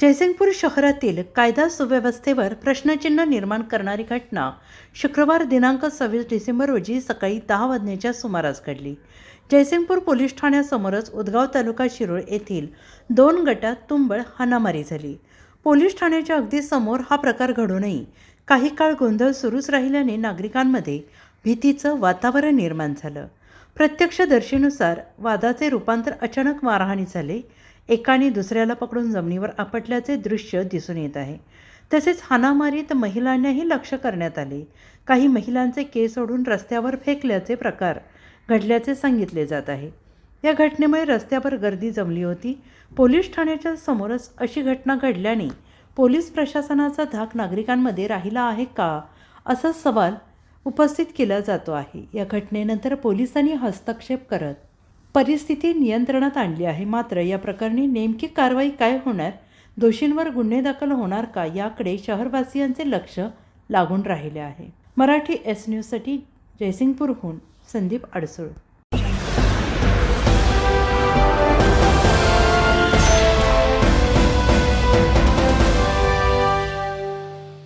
जयसिंगपूर शहरातील कायदा सुव्यवस्थेवर प्रश्नचिन्ह निर्माण करणारी घटना शुक्रवार दिनांक सव्वीस डिसेंबर रोजी सकाळी दहा वाजण्याच्या सुमारास घडली. जयसिंगपूर पोलीस ठाण्यासमोरच उदगाव तालुका शिरोळ येथील दोन गटात तुंबळ हाणामारी झाली. पोलीस ठाण्याच्या अगदी समोर हा प्रकार घडूनही काही काळ गोंधळ सुरूच राहिल्याने नागरिकांमध्ये भीतीचं वातावरण निर्माण झालं. प्रत्यक्षदर्शीनुसार वादाचे रूपांतर अचानक मारहाणी झाले एकाने दुसऱ्याला पकडून जमिनीवर आपटल्याचे दृश्य दिसून येत आहे. तसेच हानामारीत महिलांनाही लक्ष करण्यात आले. काही महिलांचे केस ओढून रस्त्यावर फेकल्याचे प्रकार घडल्याचे सांगितले जात आहे. या घटनेमुळे रस्त्यावर गर्दी जमली होती. पोलीस ठाण्याच्या समोरच अशी घटना घडल्याने पोलीस प्रशासनाचा धाक नागरिकांमध्ये राहिला आहे का? असा सवाल उपस्थित केला जातो आहे. या घटनेनंतर पोलिसांनी हस्तक्षेप करत परिस्थिती नियंत्रणात आणली आहे. मात्र या प्रकरणी नेमकी कारवाई काय होणार? दोषींवर गुन्हे दाखल होणार का? याकडे शहरवासियांचे लक्ष लागून राहिले आहे. मराठी एस न्यूजसाठी जयसिंगपूरहून संदीप अडसूळ.